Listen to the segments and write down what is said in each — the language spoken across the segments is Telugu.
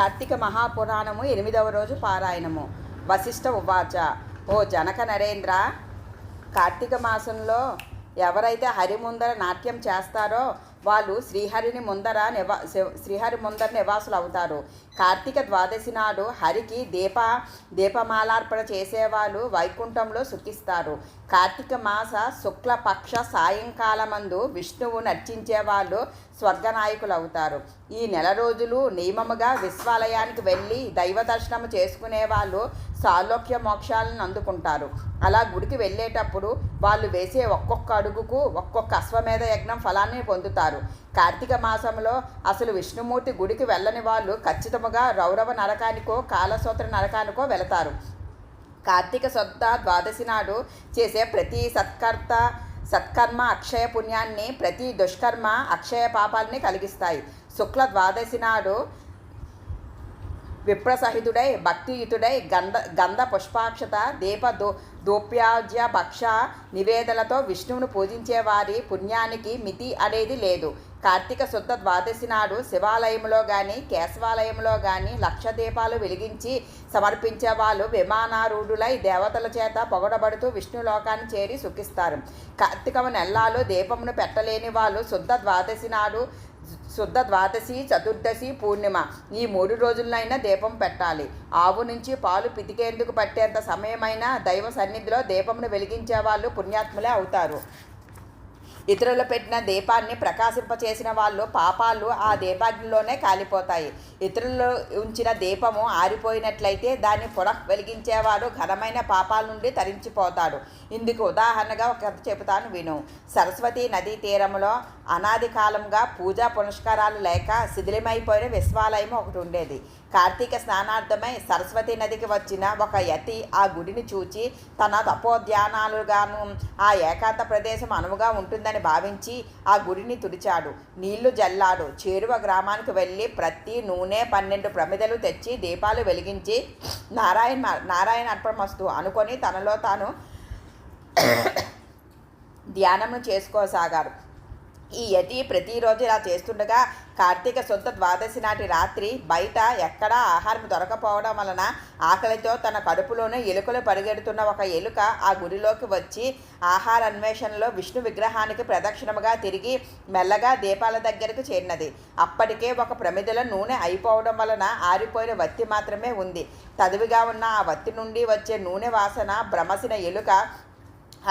కార్తీక మహాపురాణము ఎనిమిదవ రోజు పారాయణము. వశిష్ఠ ఉవాచ ఓ జనక నరేంద్ర కార్తీక మాసంలో ఎవరైతే హరి ముందర నాట్యం చేస్తారో వాళ్ళు శ్రీహరిని ముందర నివా శ్రీహరి ముందర నివాసులు అవుతారు. కార్తీక ద్వాదశి నాడు హరికి దీప దీపమాలార్పణ చేసేవాళ్ళు వైకుంఠంలో సుఖిస్తారు. కార్తీక మాస శుక్లపక్ష సాయంకాలమందు విష్ణువు నర్చించే వాళ్ళు స్వర్గనాయకులు అవుతారు ఈ నెల రోజులు నియమముగా విశ్వాలయానికి వెళ్ళి దైవ దర్శనం చేసుకునే వాళ్ళు సాలోక్య మోక్షాలను అందుకుంటారు. అలా గుడికి వెళ్ళేటప్పుడు వాళ్ళు వేసే ఒక్కొక్క అడుగుకు ఒక్కొక్క అశ్వమేధ యజ్ఞం ఫలాన్ని పొందుతారు. కార్తీక మాసంలో అసలు విష్ణుమూర్తి గుడికి వెళ్ళని వాళ్ళు ఖచ్చితముగా రౌరవ నరకానికో కాలసూత్ర నరకానికో వెళతారు. కార్తీక శుద్ధ ద్వాదశి నాడు చేసే ప్రతి సత్కర్త సత్కర్మ అక్షయ పుణ్యాన్ని ప్రతి దుష్కర్మ అక్షయ పాపాలని కలిగిస్తాయి. శుక్ల ద్వాదశి నాడు విప్రసహితుడై భక్తియుతుడై గంధ గంధ పుష్పాక్షత దీప దో దోప్యాజ్య భక్ష నివేదలతో విష్ణువును పూజించే వారి పుణ్యానికి మితి అనేది లేదు కార్తీక శుద్ధ ద్వాదశి నాడు శివాలయంలో కానీ కేశవాలయంలో కానీ లక్ష దీపాలు వెలిగించి సమర్పించే వాళ్ళు విమానారూఢులై దేవతల చేత పొగడబడుతూ విష్ణులోకాన్ని చేరి సుఖిస్తారు కార్తీకము నెల్లాలు దీపమును పెట్టలేని వాళ్ళు శుద్ధ ద్వాదశి నాడు శుద్ధ ద్వాదశి చతుర్దశి పూర్ణిమ. ఈ మూడు రోజులనైనా దీపం పెట్టాలి. ఆవు నుంచి పాలు పితికేందుకు పట్టేంత సమయమైనా దైవ సన్నిధిలో దీపమును వెలిగించే వాళ్ళు పుణ్యాత్ములే అవుతారు. ఇతరులు పెట్టిన దీపాన్ని ప్రకాశింపచేసిన వాళ్ళు పాపాలు ఆ దీపాగ్నిలోనే కాలిపోతాయి. ఇతరులు ఉంచిన దీపము ఆరిపోయినట్లయితే దాన్ని పునః వెలిగించేవాడు ఘనమైన పాపాల నుండి తరించిపోతాడు. ఇందుకు ఉదాహరణగా ఒక కథ చెబుతాను విను. సరస్వతి నదీ తీరంలో అనాది కాలంగా పూజా పునస్కారాలు లేక శిథిలమైపోయిన విశ్వాలయం ఒకటి ఉండేది. కార్తీక స్నానార్థమై సరస్వతి నదికి వచ్చిన ఒక యతి ఆ గుడిని చూచి తన తపోధ్యానాలుగాను ఆ ఏకాంత ప్రదేశం అనువుగా ఉంటుందని భావించి ఆ గుడిని తుడిచాడు. నీళ్ళు జల్లాడు. చేరువ గ్రామానికి వెళ్ళి ప్రతి నూనె పన్నెండు ప్రమిదలు తెచ్చి దీపాలు వెలిగించి నారాయణ నారాయణ అర్పణమస్తు అనుకొని తనలో తాను ధ్యానము చేసుకోసాగారు. ఈ యతి ప్రతిరోజు ఇలా చేస్తుండగా కార్తీక శుద్ధ ద్వాదశి నాటి రాత్రి బయట ఎక్కడా ఆహారం దొరకపోవడం వలన ఆకలితో తన కడుపులోనే ఎలుకలు పరిగెడుతున్న ఒక ఎలుక ఆ గుడిలోకి వచ్చి ఆహార అన్వేషణలో విష్ణు విగ్రహానికి ప్రదక్షిణముగా తిరిగి మెల్లగా దీపాల దగ్గరకు చేరినది. అప్పటికే ఒక ప్రమిదలో నూనె అయిపోవడం వలన ఆరిపోయిన వత్తి మాత్రమే ఉంది. తదివిగా ఉన్న ఆ వత్తి నుండి వచ్చే నూనె వాసన భ్రమసిన ఎలుక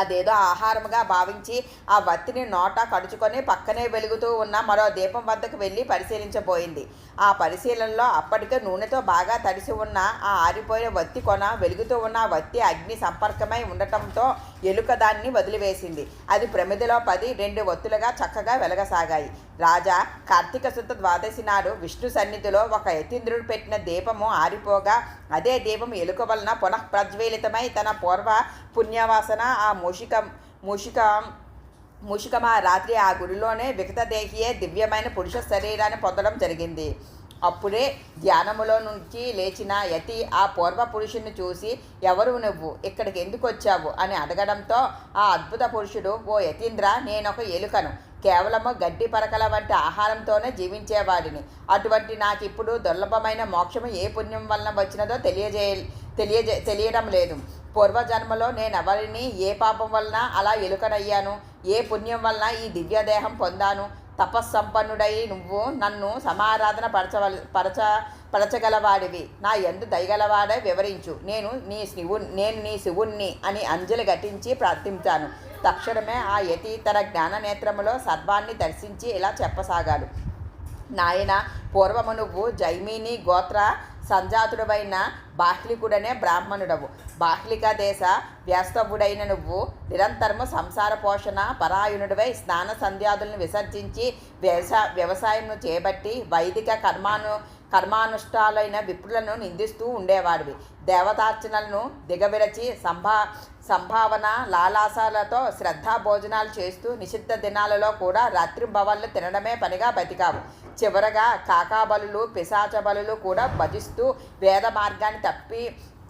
అదేదో ఆహారముగా భావించి ఆ వత్తిని నోట కడుచుకొని పక్కనే వెలుగుతూ ఉన్న మరో దీపం వద్దకు వెళ్ళి పరిశీలించబోయింది. ఆ పరిశీలనలో అప్పటికే నూనెతో బాగా తడిసి ఉన్న ఆ ఆరిపోయిన వత్తి కొన వెలుగుతూ ఉన్న వత్తి అగ్ని సంపర్కమై ఉండటంతో ఎలుక దాన్ని వదిలివేసింది. అది ప్రమిదిలో పది రెండు ఒత్తులుగా చక్కగా వెలగసాగాయి. రాజా కార్తీక శుద్ధ ద్వాదశి నాడు విష్ణు సన్నిధిలో ఒక యతీంద్రుడు పెట్టిన దీపము ఆరిపోగా అదే దీపం ఎలుక వలన పునః ప్రజ్వలితమై తన పూర్వ పుణ్యవాసన ఆ మూషిక మూషిక మూషికం ఆ రాత్రి ఆ గుడిలోనే వికతదేహియే దివ్యమైన పురుష శరీరాన్ని పొందడం జరిగింది. అప్పుడే ధ్యానములో నుంచి లేచిన యతి ఆ పూర్వ పురుషుని చూసి ఎవరు నువ్వు? ఇక్కడికి ఎందుకు వచ్చావు? అని అడగడంతో ఆ అద్భుత పురుషుడు ఓ యతీంద్ర నేనొక ఎలుకను. కేవలము గడ్డి పరకల వంటి ఆహారంతోనే జీవించేవాడిని. అటువంటి నాకు ఇప్పుడు దుర్లభమైన మోక్షము ఏ పుణ్యం వలన వచ్చినదో తెలియజేయ తెలియజే తెలియడం లేదు. పూర్వజన్మలో నేను ఎవరిని ఏ పాపం వలన అలా ఎలుకనయ్యాను? ఏ పుణ్యం వలన ఈ దివ్యదేహం పొందాను? తపస్సంపన్నుడై నువ్వు నన్ను సమారాధన పరచవల పరచ పరచగలవాడివి. నా ఎందు దయగలవాడే వివరించు. నేను నీ శివు నేను నీ శివుణ్ణి అని అంజలి ఘటించి ప్రార్థించాను. తక్షణమే ఆ యతి తన జ్ఞాననేత్రములో సర్వాన్ని దర్శించి ఇలా చెప్పసాగాడు. నాయన పూర్వము నువ్వు జైమిని గోత్ర సంజాతుడవైన బాహ్లికుడనే బ్రాహ్మణుడవు. బాహ్లిక దేశ వ్యస్తవుడైన నువ్వు నిరంతరము సంసార పోషణ పరాయణుడివై స్నాన సంధ్యాదులను విసర్జించి వ్యవసా వ్యవసాయం చేపట్టి వైదిక కర్మాను కర్మానుష్ఠాలైన విప్రులను నిందిస్తూ ఉండేవాడివి. దేవతార్చనలను దిగవిరచి సంభా సంభావన లాలాసాలతో శ్రద్ధా భోజనాలు చేస్తూ నిషిద్ధ దినాలలో కూడా రాత్రింబవళ్ళు తినడమే పనిగా బతికావు. చివరగా కాకాబలులు పిశాచ బలులు కూడా భజిస్తూ వేద మార్గాన్ని తప్పి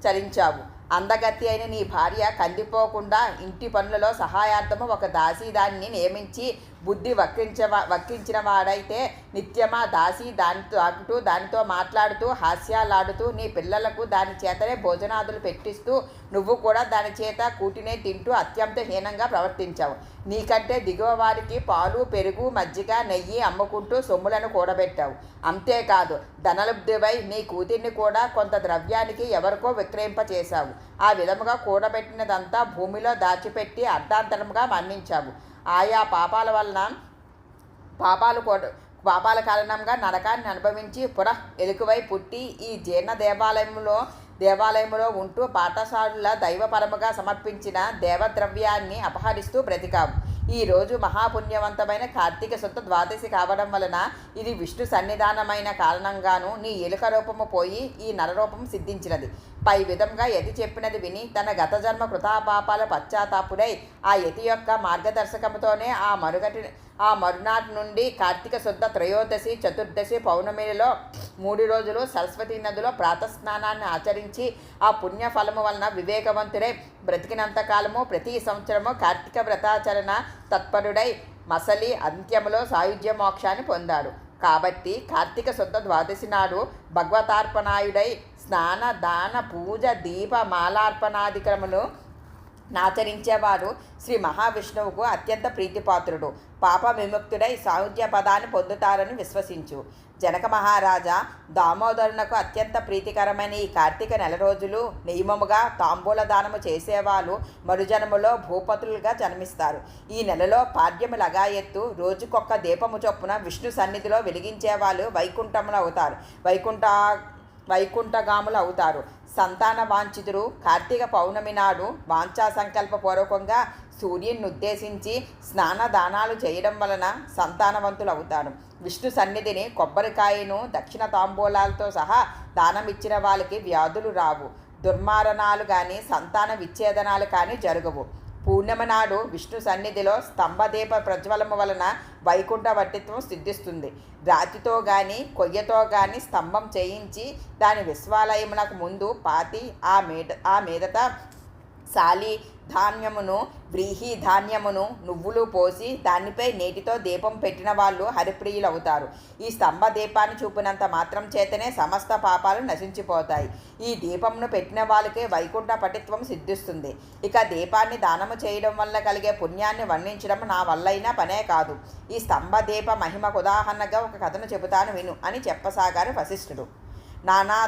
చరించావు. అందగత్తి అయిన నీ భార్య కందిపోకుండా ఇంటి పనులలో సహాయార్థము ఒక దాసీదాన్ని నియమించి బుద్ధి వక్రించవా వక్రించిన వాడైతే నిత్యమా దాసి దానితో ఆకుతూ దానితో మాట్లాడుతూ హాస్యాలాడుతూ నీ పిల్లలకు దాని చేతనే భోజనాదులు పెట్టిస్తూ నువ్వు కూడా దాని చేత కూటినే తింటూ అత్యంత హీనంగా ప్రవర్తించావు. నీకంటే దిగువ వారికి పాలు పెరుగు మజ్జిగ నెయ్యి అమ్ముకుంటూ సొమ్ములను కూడబెట్టావు. అంతేకాదు ధనలబ్ధివై నీ కూతుర్ని కూడా కొంత ద్రవ్యానికి ఎవరికో విక్రయింపచేశావు. ఆ విధముగా కూడబెట్టినదంతా భూమిలో దాచిపెట్టి అర్ధాంతరముగా మన్నించావు. ఆయా పాపాల వలన పాపాలు కూడా పాపాల కారణంగా నరకాన్ని అనుభవించి పునః ఎలుకవై పుట్టి ఈ జీర్ణ దేవాలయంలో దేవాలయంలో ఉంటూ పాఠశాలల దైవపరముగా సమర్పించిన దేవద్రవ్యాన్ని అపహరిస్తూ బ్రతికాం. ఈరోజు మహాపుణ్యవంతమైన కార్తీక శుద్ధ ద్వాదశి కావడం వలన ఇది విష్ణు సన్నిధానమైన కారణంగాను నీ ఎలుక రూపము పోయి ఈ నరరూపం సిద్ధించినది. పై విధంగా యతి చెప్పినది విని తన గత జన్మ కృతాపాపాల పశ్చాత్తాపుడై ఆ యతి యొక్క మార్గదర్శకముతోనే ఆ మరుగటి ఆ మరునాటి నుండి కార్తీక శుద్ధ త్రయోదశి చతుర్దశి పౌర్ణమిలో మూడు రోజులు సరస్వతీ నదిలో ప్రాతస్నానాన్ని ఆచరించి ఆ పుణ్యఫలము వలన వివేకవంతుడై బ్రతికినంత కాలము ప్రతి సంవత్సరము కార్తీక వ్రతాచరణ తత్పరుడై మసలి అంత్యములో సాయుధ్య మోక్షాన్ని పొందాడు. కాబట్టి కార్తీక శుద్ధ ద్వాదశి నాడు భగవతార్పణాయుడై స్నాన దాన పూజ దీప మాలార్పణాధిక్రమను నాచరించేవారు శ్రీ మహావిష్ణువుకు అత్యంత ప్రీతిపాత్రుడు. పాప విముక్తుడై సాయుధ్య పదాన్ని పొందుతారని విశ్వసించు. జనక మహారాజా దామోదరునకు అత్యంత ప్రీతికరమైన ఈ కార్తీక నెల రోజులు నియమముగా తాంబూల దానము చేసేవాళ్ళు మరుజనములో భూపతులుగా జన్మిస్తారు. ఈ నెలలో పాడ్యము లగాయెత్తు రోజుకొక్క దీపము చొప్పున విష్ణు సన్నిధిలో వెలిగించేవాళ్ళు వైకుంఠములు అవుతారు. వైకుంఠ వైకుంఠగాములు అవుతారు. సంతాన వాంఛితుడు కార్తీక పౌర్ణమి నాడు వాంఛా సంకల్పపూర్వకంగా సూర్యుని ఉద్దేశించి స్నాన దానాలు చేయడం వలన సంతానవంతులు అవుతారు. విష్ణు సన్నిధిని కొబ్బరికాయను దక్షిణ తాంబూలాలతో సహా దానం ఇచ్చిన వాళ్ళకి వ్యాధులు రావు. దుర్మారణాలు కానీ సంతాన విచ్ఛేదనాలు కానీ జరగవు. పూర్ణిమ నాడు విష్ణు సన్నిధిలో స్తంభదీప ప్రజ్వలము వలన వైకుంఠ వట్టిత్వం సిద్ధిస్తుంది. రాతితో కానీ కొయ్యతో కానీ స్తంభం చేయించి దాని విశ్వాలయమునకు ముందు పాతి ఆ మీద ఆ మీదట సాలి ధాన్యమును వ్రీహి ధాన్యమును నువ్వులు పోసి దానిపై నేటితో దీపం పెట్టిన వాళ్ళు హరిప్రియులు అవుతారు ఈ స్తంభ దీపాన్ని చూపినంత మాత్రం చేతనే సమస్త పాపాలు నశించిపోతాయి. ఈ దీపంను పెట్టిన వాళ్ళకే వైకుంఠ పటిత్వం సిద్ధిస్తుంది. ఇక దీపాన్ని దానము చేయడం వల్ల కలిగే పుణ్యాన్ని వర్ణించడం నా వల్లైనా పనే కాదు. ఈ స్తంభ దీప మహిమకు ఉదాహరణగా ఒక కథను చెబుతాను విను అని చెప్పసాగారు వశిష్ఠుడు. నానా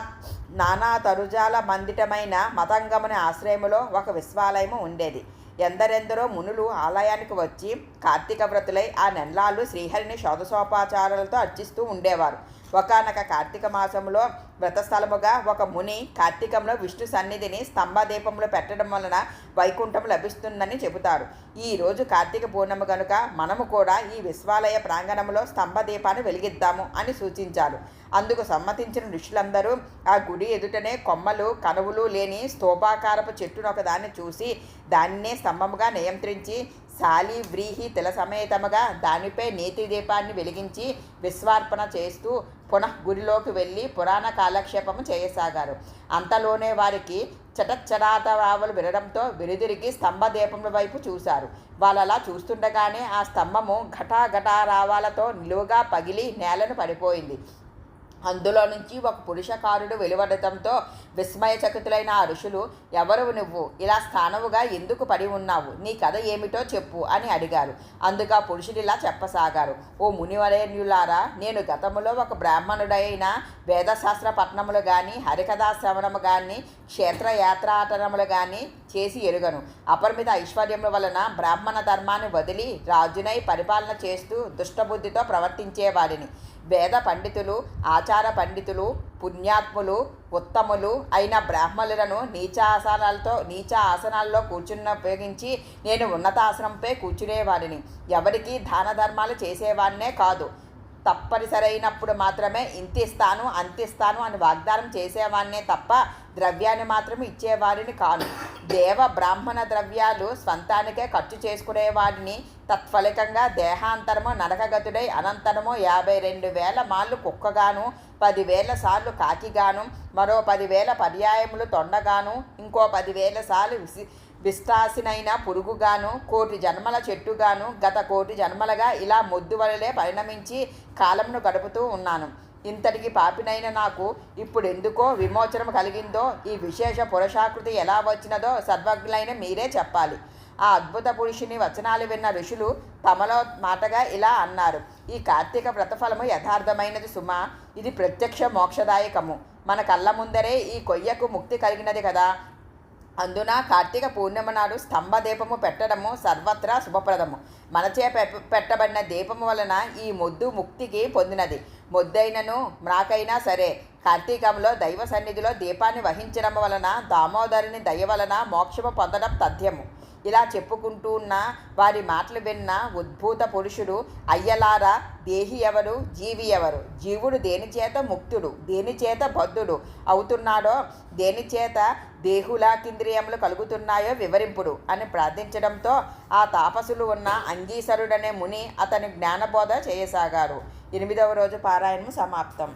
నానా తరుజాల మందిటమైన మతంగముని ఆశ్రయములో ఒక విశ్వాలయము ఉండేది. ఎందరెందరో మునులు ఆలయానికి వచ్చి కార్తీక వ్రతులై ఆ నెల్లాళ్ళు శ్రీహరిని శోధసోపాచారాలతో అర్చిస్తూ ఉండేవారు. ఒకనొక కార్తీక మాసంలో వ్రతస్థలముగా ఒక ముని కార్తీకంలో విష్ణు సన్నిధిని స్తంభదీపంలో పెట్టడం వలన వైకుంఠం లభిస్తుందని చెబుతారు. ఈ రోజు కార్తీక పూర్ణము కనుక మనము కూడా ఈ విశ్వాలయ ప్రాంగణంలో స్తంభదీపాన్ని వెలిగిద్దాము అని సూచించారు. అందుకు సమ్మతించిన ఋషులందరూ ఆ గుడి ఎదుటనే కొమ్మలు కనువులు లేని స్తూపాకారపు చెట్టును ఒకదాన్ని చూసి దాన్నే స్తంభముగా నియంత్రించి శాలి వ్రీహి తిల సమేతముగా దానిపై నేతి దీపాన్ని వెలిగించి విశ్వార్పణ చేస్తూ పునః గుడిలోకి వెళ్ళి పురాణ కాలక్షేపము చేయసాగారు. అంతలోనే వారికి చటచ్చరాతరావులు వినడంతో వెనుదిరిగి స్తంభ దీపముల వైపు చూశారు. వాళ్ళలా చూస్తుండగానే ఆ స్తంభము ఘటాఘటారావాలతో నిలువుగా పగిలి నేలను పడిపోయింది. అందులో నుంచి ఒక పురుషకారుడు వెలువడటంతో విస్మయచకితులైన ఆ ఋషులు ఎవరు నువ్వు? ఇలా స్థానవుగా ఎందుకు పడి ఉన్నావు? నీ కథ ఏమిటో చెప్పు అని అడిగారు. అందుకు ఆ పురుషుడిలా చెప్పసాగారు. ఓ మునివరేణ్యులారా నేను గతములో ఒక బ్రాహ్మణుడైన వేదశాస్త్ర పట్టణములు కానీ హరికథా శ్రవణము కానీ క్షేత్రయాత్రాటనములు కానీ చేసి ఎరుగను. అపరిమిత ఐశ్వర్యముల వలన బ్రాహ్మణ ధర్మాన్ని వదిలి రాజునై పరిపాలన చేస్తూ దుష్టబుద్ధితో ప్రవర్తించేవాడిని. వేద పండితులు ఆచార పండితులు పుణ్యాత్ములు ఉత్తములు అయిన బ్రాహ్మణులను నీచాసనాలతో నీచ ఆసనాల్లో కూర్చున్న ఉపయోగించి నేను ఉన్నతాసనంపై కూర్చునేవాడిని. ఎవరికి దాన ధర్మాలు చేసేవాడినే కాదు. తప్పనిసరైనప్పుడు మాత్రమే ఇంతిస్తాను అంతిస్తాను అని వాగ్దానం చేసేవాడినే తప్ప ద్రవ్యాన్ని మాత్రం ఇచ్చేవాడిని కాను. దేవ బ్రాహ్మణ ద్రవ్యాలు స్వంతానికే ఖర్చు చేసుకునేవాడిని. తత్ఫలితంగా దేహాంతరము నరకగతుడై అనంతరము యాభై రెండు వేల మాళ్ళు కుక్కగాను పదివేల సార్లు కాకిగాను మరో పదివేల పర్యాయములు తొండగాను ఇంకో పదివేల సార్లు విసి విస్తాసినైన పురుగుగాను కోటి జన్మల చెట్టుగాను గత కోటి జన్మలుగా ఇలా మొద్దువలలే పరిణమించి కాలంను గడుపుతూ ఉన్నాను. ఇంతటికి పాపినైన నాకు ఇప్పుడు ఎందుకో విమోచనం కలిగిందో ఈ విశేష పురుషాకృతి ఎలా వచ్చినదో సర్వజ్ఞులైన మీరే చెప్పాలి. ఆ అద్భుత పురుషుని వచనాలు విన్న ఋషులు తమలో మాటగా ఇలా అన్నారు. ఈ కార్తీక వ్రతఫలము యథార్థమైనది సుమ. ఇది ప్రత్యక్ష మోక్షదాయకము. మన కళ్ళ ముందరే ఈ కొయ్యకు ముక్తి కలిగినది కదా. అందున కార్తీక పూర్ణిమ నాడు స్తంభ దీపము పెట్టడము సర్వత్రా శుభప్రదము. మనచే పెట్టబడిన దీపము వలన ఈ మొద్దు ముక్తికి పొందినది. మొద్దైనను మ్రాకైనా సరే కార్తీకంలో దైవ సన్నిధిలో దీపాన్ని వహించడం వలన దామోదరుని దయ వలన మోక్షము పొందడం తథ్యము. ఇలా చెప్పుకుంటూ ఉన్న వారి మాటలు విన్న ఉద్భూత పురుషుడు అయ్యలారా దేహి ఎవరు జీవి ఎవరు? జీవుడు దేనిచేత ముక్తుడు దేనిచేత బద్ధుడు అవుతున్నాడో దేనిచేత దేహులాకింద్రియములు కలుగుతున్నాయో వివరింపుడు అని ప్రార్థించడంతో ఆ తాపసులు ఉన్న అంగీసరుడనే ముని అతని జ్ఞానబోధ చేయసాగారు. ఎనిమిదవ రోజు పారాయణము సమాప్తం.